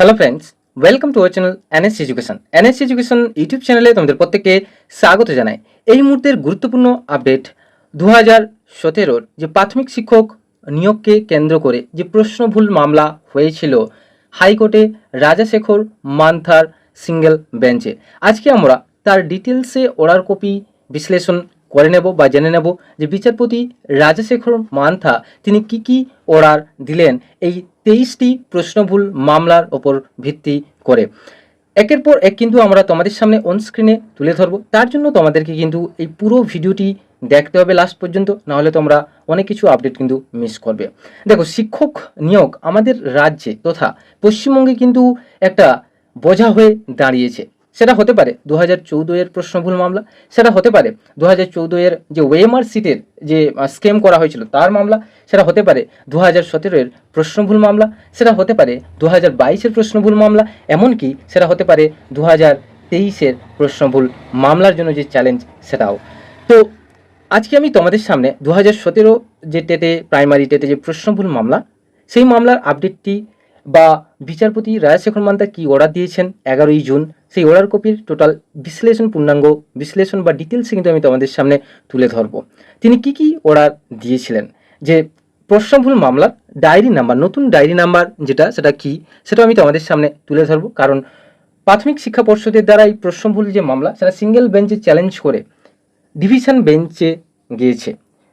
Hello friends welcome to our channel NSC education NSC education YouTube চ্যানেলে তোমাদের প্রত্যেককে স্বাগত জানাই। এই মুহূর্তের গুরুত্বপূর্ণ আপডেট দু হাজার সতেরোর যে প্রাথমিক শিক্ষক নিয়োগকে কেন্দ্র করে যে প্রশ্নভুল মামলা হয়েছিল, হাইকোর্টে রাজাশেখর মান্থার সিঙ্গেল বেঞ্চে আজকে আমরা তার ডিটেলসে ওড়ার কপি বিশ্লেষণ করে নেব বা জেনে নেব যে বিচারপতি রাজাশেখর মান্থা তিনি কি কি অর্ডার দিলেন এই তেইশটি প্রশ্নভুল মামলার ওপর ভিত্তি করে। একের পর এক কিন্তু আমরা তোমাদের সামনে অন স্ক্রিনে তুলে ধরবো। তার জন্য তোমাদেরকে কিন্তু এই পুরো ভিডিওটি দেখতে হবে লাস্ট পর্যন্ত, নাহলে তোমরা অনেক কিছু আপডেট কিন্তু মিস করবে। দেখো, শিক্ষক নিয়োগ আমাদের রাজ্যে তথা পশ্চিমবঙ্গে কিন্তু একটা বোঝা হয়ে দাঁড়িয়েছে। সেটা হতে পারে দু হাজার চৌদ্দের প্রশ্নভুল মামলা, সেটা হতে পারে দু হাজার চৌদ্দের যে ওয়েমার সিটের যে স্কেম করা হয়েছিল তার মামলা, সেটা হতে পারে দু হাজার সতেরোর প্রশ্নভুল মামলা, সেটা হতে পারে দু হাজার বাইশের প্রশ্নভুল মামলা, এমনকি সেটা হতে পারে দু হাজার তেইশের প্রশ্নভুল মামলার জন্য যে চ্যালেঞ্জ, সেটাও। তো আজকে আমি তোমাদের সামনে দু হাজার সতেরো যে টেটে, প্রাইমারি টেটে যে প্রশ্নভুল মামলা, সেই মামলার আপডেটটি বা বিচারপতি রাজশেখর মান্তা কি অর্ডার দিয়েছেন এগারোই জুন? সেই অর্ডার কপির টোটাল বিশ্লেষণ পূর্ণাঙ্গ বিশ্লেষণ বা ডিটেলসে কিন্তু আমি তোমাদের সামনে তুলে ধরবো। তিনি কি কি অর্ডার দিয়েছিলেন? যে প্রশ্নভুল মামলার ডায়েরি নাম্বার নতুন ডায়েরি নাম্বার যেটা, সেটা কি, সেটা আমি তোমাদের সামনে তুলে ধরবো। কারণ প্রাথমিক শিক্ষা পর্ষদের দ্বারা এই প্রশ্নভুল যে মামলা, সেটা সিঙ্গেল বেঞ্চে চ্যালেঞ্জ করে ডিভিশন বেঞ্চে গিয়েছে।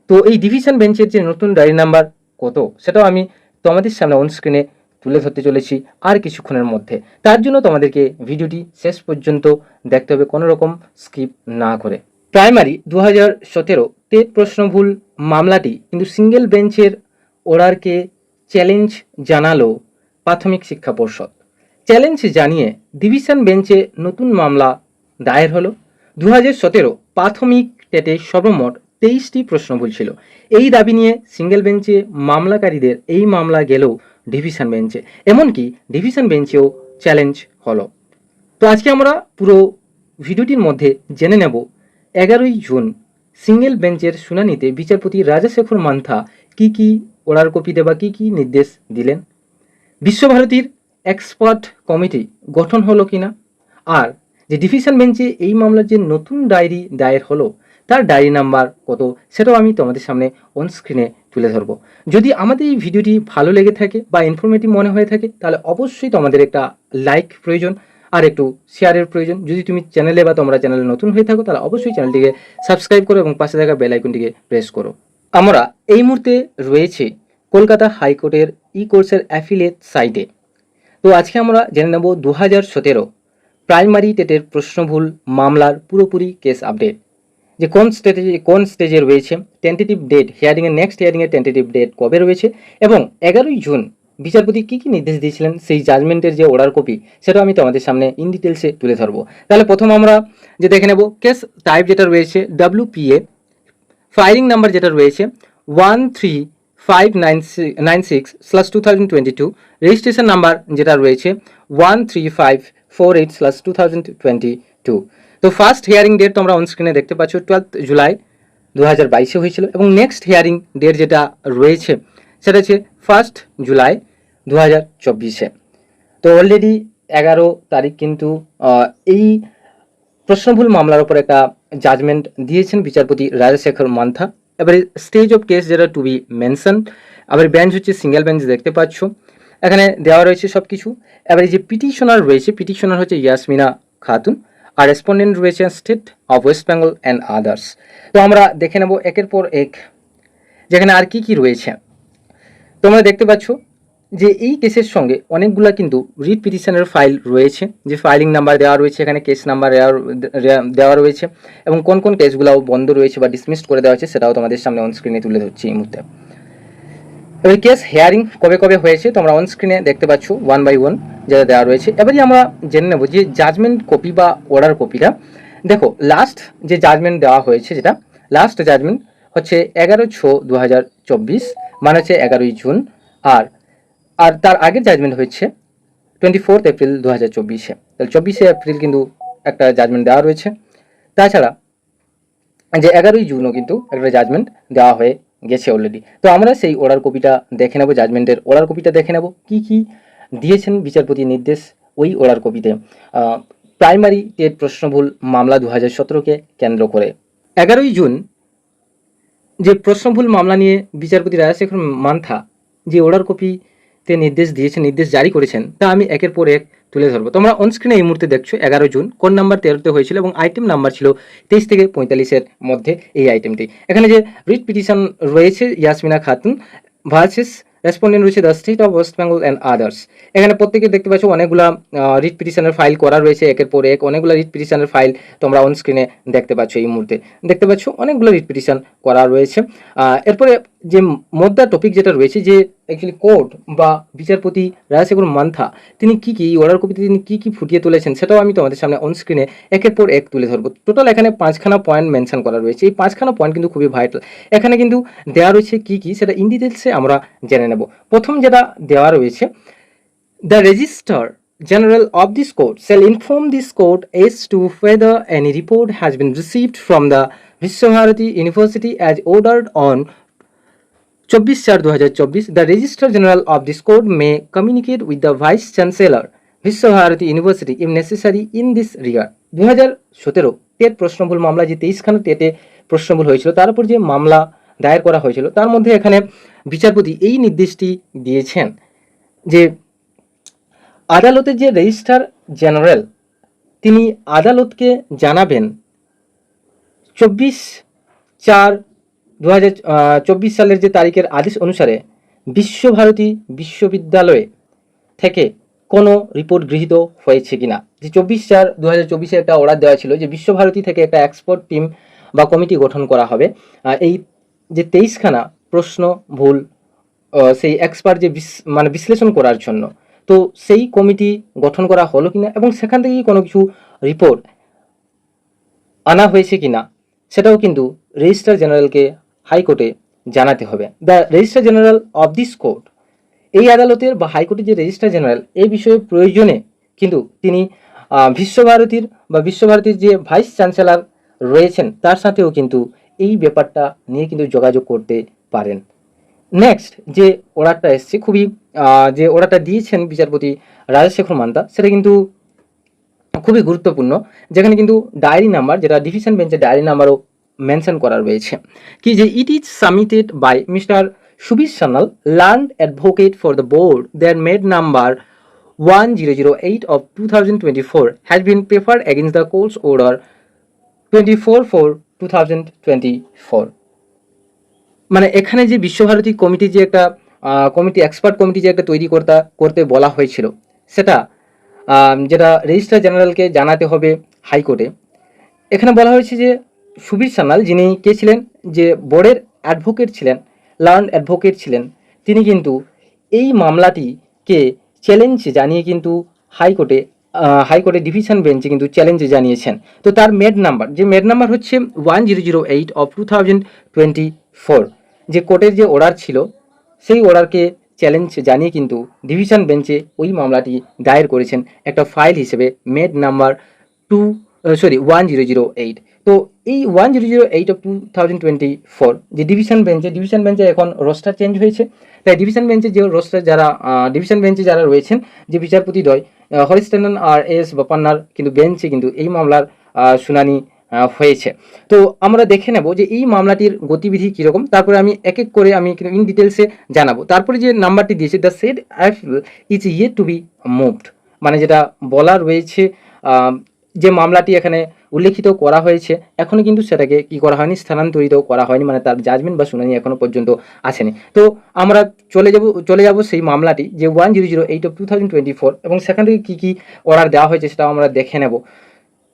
তো এই ডিভিশন বেঞ্চের যে নতুন ডায়েরি নাম্বার কত, সেটাও আমি তোমাদের সামনে অন স্ক্রিনে তুলে ধরতে চলেছি আর কিছুক্ষণের মধ্যে। তার জন্য তোমাদেরকে ভিডিওটি শেষ পর্যন্ত দেখতে হবে কোনো রকম স্কিপ না করে। প্রাইমারি দু হাজার সতেরো টেট প্রশ্নভুল মামলাটি কিন্তু সিঙ্গেল বেঞ্চের অর্ডারকে চ্যালেঞ্জ জানালো প্রাথমিক শিক্ষা পর্ষদ। চ্যালেঞ্জ জানিয়ে ডিভিশন বেঞ্চে নতুন মামলা দায়ের হলো। দু হাজার সতেরো প্রাথমিক টেটে সর্বমোট তেইশটি প্রশ্নভুল ছিল। এই দাবি নিয়ে সিঙ্গেল বেঞ্চে মামলাকারীদের এই মামলা গেলেও ডিভিশন বেঞ্চে এমনকি ডিভিশন বেঞ্চেও চ্যালেঞ্জ হলো। তো আজকে আমরা পুরো ভিডিওটির মধ্যে জেনে নেব, এগারোই জুন সিঙ্গেল বেঞ্চের শুনানিতে বিচারপতি রাজাশেখর মান্থা কি কি অর্ডার কপিতে বা কি কি নির্দেশ দিলেন? বিশ্বভারতীর এক্সপার্ট কমিটি গঠন হলো কিনা? আর যে ডিভিশন বেঞ্চে এই মামলার যে নতুন ডায়েরি দায়ের হলো, তার ডায়েরি নাম্বার কত, সেটাও আমি তোমাদের সামনে অন স্ক্রিনে তুলে ধরবো। যদি আমাদের এই ভিডিওটি ভালো লেগে থাকে বা ইনফরমেটিভ মনে হয়ে থাকে, তাহলে অবশ্যই তোমাদের একটা লাইক প্রয়োজন আর একটু শেয়ারের প্রয়োজন। যদি তুমি চ্যানেলে বা তোমরা চ্যানেলে নতুন হয়ে থাকো, তাহলে অবশ্যই চ্যানেলটিকে সাবস্ক্রাইব করো এবং পাশে থাকা বেল আইকনটিকে প্রেস করো। আমরা এই মুহূর্তে রয়েছে কলকাতা হাইকোর্টের ই কোর্সের অ্যাফিলিয়েট সাইটে তো আজকে আমরা জেনে নেব দু হাজার সতেরো প্রাইমারি টেটের প্রশ্নভুল মামলার পুরোপুরি কেস আপডেট যে কোন স্টেজে কোন স্টেজে রয়েছে টেন্টেটিভ ডেট হিয়ারিংয়ের নেক্সট হিয়ারিংয়ের টেন্টেটিভ ডেট কবে রয়েছে এবং এগারোই জুন বিচারপতি কী কী নির্দেশ দিয়েছিলেন সেই জাজমেন্টের যে অর্ডার কপি সেটা আমি তোমাদের সামনে ইন ডিটেলসে তুলে ধরবো। তাহলে প্রথম আমরা যে দেখে নেব কেস টাইপ যেটা রয়েছে ডাব্লিউপিএ ফাইলিং নাম্বার যেটা রয়েছে one three five nine nine six slash two thousand twenty two registration number যেটা রয়েছে one three five four eight slash two thousand twenty two তো ফার্স্ট হিয়ারিং ডেট তোমরা on স্ক্রিনে দেখতে পাচ্ছ টুয়েলথ জুলাই দু হাজার বাইশে হয়েছিল এবং নেক্সট হিয়ারিং ডেট যেটা রয়েছে, সেটা হচ্ছে ফার্স্ট জুলাই দু হাজার চব্বিশে। তো অলরেডি এগারো তারিখ কিন্তু এই প্রশ্নভুল মামলার উপর একটা জাজমেন্ট দিয়েছেন বিচারপতি রাজাশেখর মান্থা। এবারে স্টেজ অফ কেস যেটা টু বি মেনশন আবার বেঞ্চ হচ্ছে সিঙ্গেল বেঞ্চ দেখতে পাচ্ছ। এখানে দেওয়া রয়েছে সব কিছু এবারে যে পিটিশনার রয়েছে পিটিশনার হচ্ছে ইয়াসমিনা খাতুন। আর রেসপন্ডেন্ট রয়েছে state of West Bengal and others তো আমরা দেখে নেব একের পর এক, যেখানে আর কি কি রয়েছে। তোমরা দেখতে পাচ্ছ যে এই কেসের সঙ্গে অনেকগুলা কিন্তু রিট পিটিশনের ফাইল রয়েছে। যে ফাইলিং নাম্বার দেওয়া রয়েছে, এখানে কেস নাম্বার দেওয়া রয়েছে এবং কোন কোন কেসগুলো বন্ধ রয়েছে বা ডিসমিসড করে দেওয়া হয়েছে, সেটাও তোমাদের সামনে অনস্ক্রিনে তুলে ধরছি এই মুহূর্তে। ওই কেস হেয়ারিং কবে কবে হয়েছে তোমরা অন স্ক্রিনে দেখতে পাচ্ছ ওয়ান বাই ওয়ান যেটা দেওয়া রয়েছে। এবারে আমরা জেনে নেব যে জাজমেন্ট কপি বা অর্ডার কপিটা দেখো লাস্ট যে জাজমেন্ট দেওয়া হয়েছে যেটা লাস্ট জাজমেন্ট হচ্ছে এগারো ছ দু হাজার চব্বিশ মানে হচ্ছে এগারোই জুন, আর আর তার আগের জাজমেন্ট হচ্ছে টোয়েন্টি ফোর্থ এপ্রিল দু হাজার চব্বিশে। তাহলে চব্বিশে এপ্রিল কিন্তু একটা জাজমেন্ট দেওয়া রয়েছে। তাছাড়া, যে এগারোই জুনও কিন্তু একটা জাজমেন্ট দেওয়া হয়ে গেছে অলরেডি তো আমরা সেই অর্ডার কপিটা দেখে নেব জাজমেন্টের অর্ডার কপিটা দেখে নেব। কি কি দিয়েছেন বিচারপতি নির্দেশ ওই ওড়ার কপিতে প্রাইমারি টেট প্রশ্নভুল মামলা দু হাজার সতেরোকে কেন্দ্র করে। এগারোই জুন যে প্রশ্নভুল মামলা নিয়ে বিচারপতি রাজাশেখর মান্থা যে অর্ডার কপিতে নির্দেশ দিয়েছেন, নির্দেশ জারি করেছেন, তা আমি একের পর এক তুলে ধরবো। তোমরা অনস্ক্রিনে এই মুহূর্তে দেখছ এগারো জুন, কোন নাম্বার তেরোতে হয়েছিল এবং আইটেম নাম্বার ছিল তেইশ থেকে পঁয়তাল্লিশের মধ্যে এই আইটেমটি এখানে যে রিট পিটিশন রয়েছে ইয়াসমিনা খাতুন ভার্সেস রেসপন্ডেন্ট রয়েছে the state of West Bengal and others এখানে প্রত্যেকে দেখতে পাচ্ছ অনেকগুলা রিট পিটিশনের ফাইল করা রয়েছে, একের পর এক। অনেকগুলো রিট পিটিশনের ফাইল তোমরা অন স্ক্রিনে দেখতে পাচ্ছ এই মুহূর্তে। দেখতে পাচ্ছ অনেকগুলো রিট পিটিশন করা রয়েছে। এরপরে যে মোদ্দা টপিক যেটা রয়েছে, যে অ্যাকচুয়ালি কোর্ট বা বিচারপতি রাজশেখর মান্থা, তিনি কি কি অর্ডার কপিতে তিনি কি কি ফুটিয়ে তুলেছেন, সেটাও আমি তোমাদের সামনে অন স্ক্রিনে একের পর এক তুলে ধরবো। টোটাল এখানে পাঁচখানা পয়েন্ট মেনশন করা রয়েছে। এই পাঁচখানা পয়েন্ট কিন্তু খুবই ভাইটাল এখানে কিন্তু দেওয়া রয়েছে কি কি, সেটা ইন ডিটেলসে আমরা জেনে নেব। প্রথম যেটা দেওয়া রয়েছে The Registrar General of this court shall inform this court as to whether any report has been received from the Vishwabharati University as ordered on 24 চার দু the registrar general of this court may communicate with the vice chancellor Visva Bharati university if necessary in this regard দু হাজার সতেরো TET প্রশ্নভুল মামলা যে তেইশখানা টেটে প্রশ্নভুল হয়েছিল। তার উপর যে মামলা দায়ের করা হয়েছিল, তার মধ্যে এখানে বিচারপতি এই নির্দেশটি দিয়েছেন যে আদালতের যে রেজিস্ট্রার জেনারেল, তিনি আদালতকে জানাবেন। চব্বিশ চার দু হাজার সালের যে তারিখের আদেশ অনুসারে বিশ্বভারতী বিশ্ববিদ্যালয়ে থেকে কোনো রিপোর্ট গৃহীত হয়েছে কিনা। যে চব্বিশ চার দু হাজার চব্বিশে একটা অর্ডার দেওয়া ছিল যে বিশ্বভারতী থেকে একটা এক্সপার্ট টিম বা কমিটি গঠন করা হবে। এই যে তেইশখানা প্রশ্ন ভুল সেই এক্সপার্ট যে মানে বিশ্লেষণ করার জন্য। তো সেই কমিটি গঠন করা হলো কিনা এবং সেখান থেকে কোনো কিছু রিপোর্ট আনা হয়েছে কিনা, সেটাও কিন্তু রেজিস্ট্রার জেনারেলকে হাইকোর্টে জানাতে হবে। The registrar general of this court এই আদালতের বা হাইকোর্টের যে রেজিস্ট্রার জেনারেল এই বিষয়ে প্রয়োজনে কিন্তু তিনি বিশ্বভারতীর বা বিশ্বভারতীর যে ভাইস চ্যান্সেলর রয়েছেন, তার সাথেও কিন্তু এই ব্যাপারটা নিয়ে কিন্তু যোগাযোগ করতে পারেন। নেক্সট যে অর্ডারটা এসছে, খুবই যে অর্ডারটা দিয়েছেন বিচারপতি রাজশেখর মান্দা সেটা কিন্তু খুবই গুরুত্বপূর্ণ, যেখানে কিন্তু ডায়েরি নাম্বার, যেটা ডিভিশন বেঞ্চে ডায়েরি নাম্বারও মেনশন করা রয়েছে। কি যে it is submitted by mister Subish Sanyal learn advocate for the board their MAT number one zero zero eight of two thousand twenty four has been preferred 2024 the course order twenty four four two thousand twenty four মানে এখানে যে Visva Bharati committee যে একটা committee expert committee যে একটা তৈরি করতে করতে বলা হয়েছিল, সেটা যেটা রেজিস্ট্রার জেনারেলকে জানাতে হবে হাইকোর্টে। এখানে বলা হয়েছে যে সুবীর সান্যাল, যিনি কে ছিলেন? যে বোর্ডের অ্যাডভোকেট ছিলেন লার্ন অ্যাডভোকেট ছিলেন, তিনি কিন্তু এই মামলাটিকে চ্যালেঞ্জ জানিয়ে কিন্তু হাইকোর্টে হাইকোর্টে ডিভিশন বেঞ্চে কিন্তু চ্যালেঞ্জ জানিয়েছেন। তো তার মেড নাম্বার যে মেড নাম্বার হচ্ছে one zero zero eight of two thousand twenty four যে কোর্টের যে অর্ডার ছিল, সেই অর্ডারকে চ্যালেঞ্জ জানিয়ে কিন্তু ডিভিশন বেঞ্চে ওই মামলাটি দায়ের করেছেন একটা ফাইল হিসেবে MAT number two sorry one zero zero eight তো এই one zero zero eight of two thousand twenty four যে ডিভিশন বেঞ্চে ডিভিশন বেঞ্চে এখন রোস্টার চেঞ্জ হয়েছে। তাই ডিভিশন বেঞ্চে যে রোস্টার যারা ডিভিশন বেঞ্চে যারা রয়েছেন, যে বিচারপতি দ্বয় হরিস্টেন্ডন আর এস বাপান্নার কিন্তু বেঞ্চে কিন্তু এই মামলার শুনানি হয়েছে। তো আমরা দেখে নেব যে এই মামলাটির গতিবিধি কীরকম। তারপরে আমি এক এক করে আমি কিন্তু ইন ডিটেলসে জানাব। তারপরে যে নাম্বারটি দিয়েছে the said appeal is yet to be moved মানে যেটা বলা রয়েছে যে মামলাটি এখানে উল্লেখিত করা হয়েছে এখনও কিন্তু সেটাকে কি করা হয়নি স্থানান্তরিত করা হয়নি মানে তার জাজমেন্ট বা শুনানি এখনও পর্যন্ত আসেনি। তো আমরা চলে যাব চলে যাব সেই মামলাটি, যে one zero zero eight of two thousand twenty four এবং সেখান থেকে কী কী অর্ডার দেওয়া হয়েছে সেটাও আমরা দেখে নেব।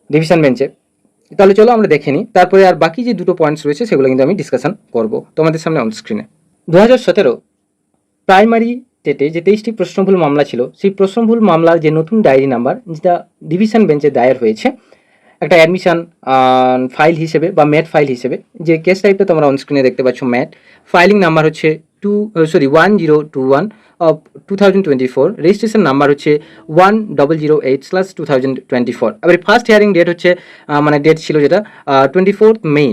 ডিভিশন বেঞ্চে তাহলে চলো আমরা দেখে নিই। তারপরে আর বাকি যে দুটো পয়েন্টস রয়েছে, সেগুলো কিন্তু আমি ডিসকাশন করব তোমাদের সামনে অন স্ক্রিনে দু হাজার সতেরো প্রাইমারি টেটে যে তেইশটি প্রশ্নভুল মামলা ছিল, সেই প্রশ্নভুল মামলার যে নতুন ডায়েরি নাম্বার যেটা ডিভিশন বেঞ্চে দায়ের হয়েছে, একটা অ্যাডমিশন ফাইল হিসেবে বা ম্যাট ফাইল হিসেবে, যে কেস টাইপটা তোমরা অনস্ক্রিনে দেখতে পাচ্ছ ম্যাট ফাইলিং নাম্বার হচ্ছে two sorry one zero two one of two thousand twenty four registration number হচ্ছে one double zero eight plus two thousand twenty four আবার ফার্স্ট হিয়ারিং ডেট হচ্ছে মানে ডেট ছিল যেটা টোয়েন্টি ফোর্থ মে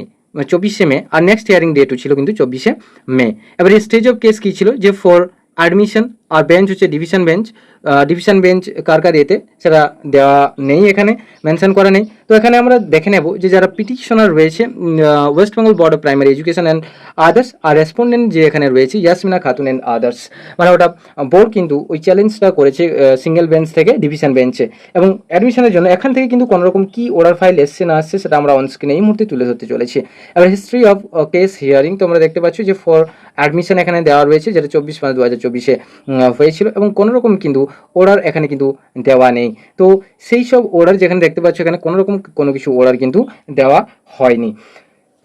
চব্বিশে মে, আর next hearing ডেটও ছিল কিন্তু চব্বিশে মে। এবার স্টেজ অফ কেস কী ছিল? যে ফর অ্যাডমিশন আর বেঞ্চ হচ্ছে ডিভিশন বেঞ্চ ডিভিশন বেঞ্চ কার কার এতে সেটা দেওয়া নেই এখানে মেনশন করা নেই। তো এখানে আমরা দেখে নেব যে যারা পিটিশনার রয়েছে West Bengal board of primary education and others R respondent যে এখানে রয়েছে ইয়াসমিনা খাতুন অ্যান্ড আদার্স মানে ওটা বোর্ড কিন্তু ওই চ্যালেঞ্জটা করেছে সিঙ্গেল বেঞ্চ থেকে ডিভিশন বেঞ্চে এবং অ্যাডমিশনের জন্য এখান থেকে কিন্তু কোনো রকম কি অর্ডার ফাইল এসছে, না আসছে সেটা আমরা অনস্ক্রিনে এই মুহূর্তে তুলে ধরতে চলেছি। এবার হিস্ট্রি অফ কেস হিয়ারিং তোমরা দেখতে পাচ্ছ যে ফর অ্যাডমিশন এখানে দেওয়া রয়েছে, যেটা চব্বিশ পাঁচ দু হাজার চব্বিশে। হয়েছিল এবং কোনো রকম কিন্তু অর্ডার এখানে কিন্তু দেওয়া নেই। তো সেই সব অর্ডার যেখানে দেখতে পাচ্ছ এখানে কোনো রকম কোনো কিছু অর্ডার কিন্তু দেওয়া হয়নি।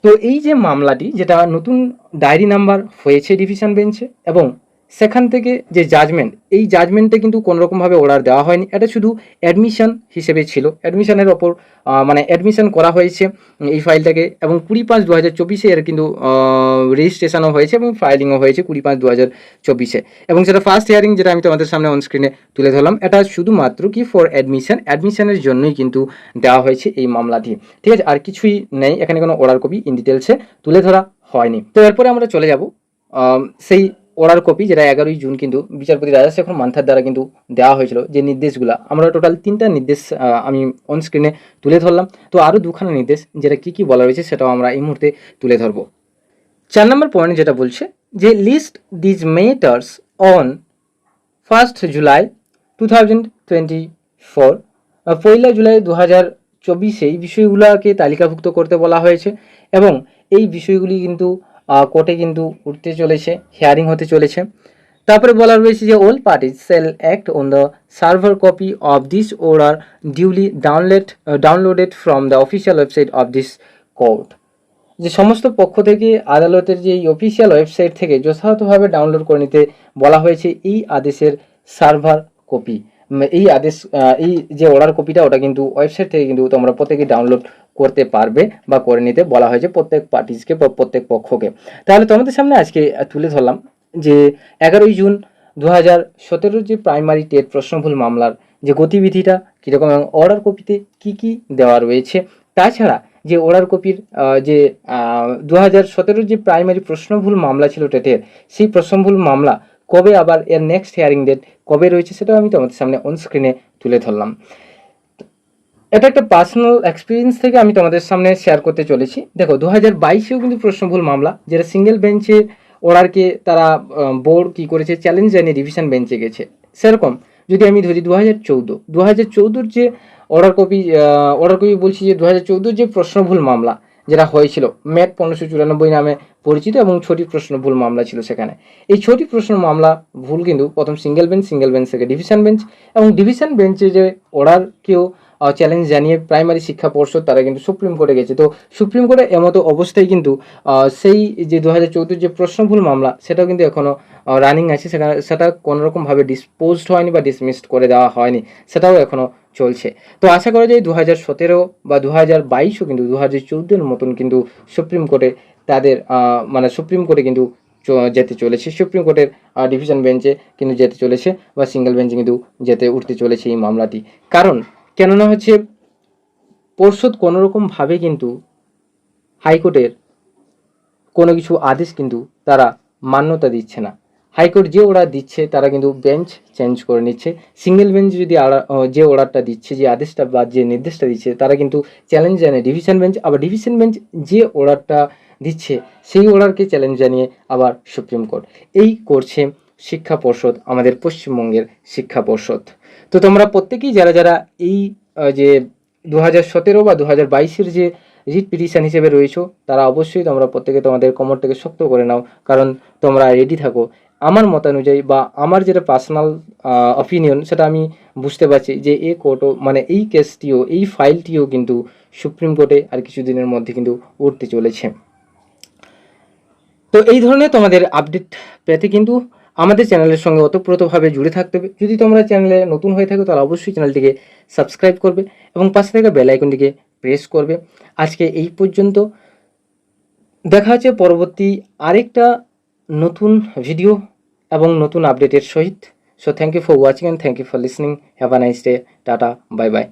তো এই যে মামলাটি, যেটা নতুন ডায়েরি নাম্বার হয়েছে ডিভিশন বেঞ্চে এবং সেখান থেকে যে জাজমেন্ট এই জাজমেন্টে কিন্তু কোনোরকমভাবে অর্ডার দেওয়া হয়নি। এটা শুধু অ্যাডমিশন হিসেবে ছিল। অ্যাডমিশনের ওপর মানে অ্যাডমিশন করা হয়েছে এই ফাইলটাকে এবং কুড়ি পাঁচ দু হাজার চব্বিশে এর কিন্তু রেজিস্ট্রেশনও হয়েছে এবং ফাইলিংও হয়েছে কুড়ি পাঁচ দু হাজার চব্বিশে। এবং সেটা ফার্স্ট হিয়ারিং যেটা আমি তোমাদের সামনে অনস্ক্রিনে তুলে ধরলাম, এটা শুধুমাত্র কি ফর অ্যাডমিশন অ্যাডমিশনের জন্যই কিন্তু দেওয়া হয়েছে এই মামলাটি। ঠিক আছে, আর কিছুই নেই, এখানে কোনো অর্ডার কপি ইন ডিটেলসে তুলে ধরা হয়নি। তো এরপরে আমরা চলে যাব সেই অর্ডার কপি যেটা এগারোই জুন কিন্তু বিচারপতি রাজাশেখর মান্থার দ্বারা কিন্তু দেওয়া হয়েছিল যে নির্দেশগুলো। আমরা টোটাল তিনটা নির্দেশ আমি অন স্ক্রিনে তুলে ধরলাম। তো আরও দুখানা নির্দেশ, যেটা কী কী বলা রয়েছে সেটাও আমরা এই মুহূর্তে তুলে ধরবো। চার নম্বর পয়েন্ট যেটা বলছে যে list these matters on first July two thousand twenty four পয়লা জুলাই দু হাজার চব্বিশে এই বিষয়গুলোকে তালিকাভুক্ত করতে বলা হয়েছে এবং এই বিষয়গুলি কিন্তু কোর্টে কিন্তু উঠতে চলেছে হিয়ারিং হতে চলেছে। তারপরে বলা রয়েছে যে all parties shall act on the server copy of this order duly download downloaded from the official website of this court যে সমস্ত পক্ষ থেকে আদালতের যে অফিসিয়াল ওয়েবসাইট থেকে যথাযথভাবে ডাউনলোড করে নিতে বলা হয়েছে, এই আদেশের সার্ভার কপি এই আদেশ এই যে অর্ডার কপিটা ওটা কিন্তু ওয়েবসাইট থেকে কিন্তু তোমরা প্রত্যেকে ডাউনলোড করতে পারবে বা করে নিতে বলা হয়েছে প্রত্যেক পার্টিসকে প্রত্যেক পক্ষকে। তাহলে তোমাদের সামনে আজকে তুলে ধরলাম যে এগারোই জুন দু হাজার সতেরোর যে প্রাইমারি টেট প্রশ্নভুল মামলার যে গতিবিধিটা, কীরকম এবং অর্ডার কপিতে কি কি দেওয়া রয়েছে, তাছাড়া যে অর্ডার কপির যে দু হাজার সতেরোর যে প্রাইমারি প্রশ্নভুল মামলা ছিল টেটের সেই প্রশ্নভুল মামলা কবে আবার এর নেক্সট হিয়ারিং ডেট কবে রয়েছে সেটাও আমি তোমাদের সামনে অন স্ক্রিনে তুলে ধরলাম। এটা একটা পার্সোনাল এক্সপিরিয়েন্স থেকে আমি তোমাদের সামনে শেয়ার করতে চলেছি। দেখো দু হাজার বাইশেও কিন্তু প্রশ্নভুল মামলা, যেটা সিঙ্গেল বেঞ্চে অর্ডারকে তারা বোর্ড কি করেছে চ্যালেঞ্জ জানিয়ে ডিভিশন বেঞ্চে গেছে। সেরকম, যদি আমি ধরি দু হাজার চৌদ্দ দু হাজার চৌদ্দোর যে অর্ডার কপি অর্ডার কপি বলছি যে দু হাজার চৌদ্দোর যে প্রশ্নভুল মামলা যেটা হয়েছিল। ম্যাট পনেরোশো চুরানব্বই নামে পরিচিত এবং ছটি প্রশ্ন ভুল মামলা ছিল সেখানে। এই ছটি প্রশ্ন মামলা ভুল কিন্তু প্রথম সিঙ্গেল বেঞ্চ সিঙ্গেল বেঞ্চ থেকে ডিভিশন বেঞ্চ এবং ডিভিশন বেঞ্চে যে অর্ডারকেও চ্যালেঞ্জ জানিয়ে প্রাইমারি শিক্ষা পর্ষদ তারা কিন্তু সুপ্রিম কোর্টে গেছে। তো সুপ্রিম কোর্টে এমতো অবস্থায় কিন্তু সেই যে দু হাজার যে প্রশ্নভুল মামলা, সেটাও কিন্তু এখনও রানিং আছে। সেখানে সেটা কোনোরকমভাবে ডিসপোজড হয়নি বা ডিসমিসড করে দেওয়া হয়নি। সেটাও এখনও চলছে। তো আশা করা যায় দু হাজার সতেরো বা দু হাজার বাইশও কিন্তু দু হাজার চৌদ্দোর মতন কিন্তু সুপ্রিম কোর্টে তাদের মানে সুপ্রিম কোর্টে কিন্তু যেতে চলেছে। সুপ্রিম কোর্টের ডিভিশন বেঞ্চে কিন্তু যেতে চলেছে বা সিঙ্গেল বেঞ্চে কিন্তু যেতে উঠতে চলেছে এই মামলাটি। কারণ কেননা হচ্ছে পর্ষদ কোনোরকমভাবে কিন্তু হাইকোর্টের কোনো কিছু আদেশ কিন্তু তারা মান্যতা দিচ্ছে না। হাইকোর্ট যে অর্ডার দিচ্ছে, তারা কিন্তু বেঞ্চ চেঞ্জ করে নিচ্ছে। সিঙ্গেল বেঞ্চ যদি যে অর্ডারটা দিচ্ছে, যে আদেশটা বা যে নির্দেশটা দিচ্ছে, তারা কিন্তু চ্যালেঞ্জ জানিয়ে ডিভিশন বেঞ্চ আবার ডিভিশন বেঞ্চ যে অর্ডারটা দিচ্ছে, সেই অর্ডারকে চ্যালেঞ্জ জানিয়ে আবার সুপ্রিম কোর্ট। এই করছে শিক্ষা পর্ষদ, আমাদের পশ্চিমবঙ্গের শিক্ষা পর্ষদ। তো তোমরা প্রত্যেকেই যারা যারা এই যে দু হাজার সতেরো বা দু হাজার বাইশের যে রিট পিটিশন হিসেবে রয়েছো, তারা অবশ্যই তোমরা প্রত্যেকে তোমাদের কোমরটাকে শক্ত করে নাও, কারণ তোমরা রেডি থাকো। আমার মতানুযায়ী বা আমার যেটা পার্সোনাল অপিনিয়ন সেটা আমি বুঝতে পারছি যে এ কোর্টও মানে এই কেসটিও, এই ফাইলটিও কিন্তু সুপ্রিম কোর্টে আর কিছুদিনের মধ্যে কিন্তু উঠতে চলেছে। তো এই ধরনের তোমাদের আপডেট পেতে কিন্তু আমাদের চ্যানেলের সঙ্গে ওতপ্রোতভাবে জুড়ে থাকতে হবে। যদি তোমরা চ্যানেলে নতুন হয়ে থাকো, তাহলে অবশ্যই চ্যানেলটিকে সাবস্ক্রাইব করবে এবং পাশে থাকা বেল আইকনটিকে প্রেস করবে। আজকে এই পর্যন্ত। দেখা হচ্ছে পরবর্তী আরেকটা নতুন ভিডিও এবং নতুন আপডেটের সহিত। So thank you for watching and thank you for listening have a nice day tata bye bye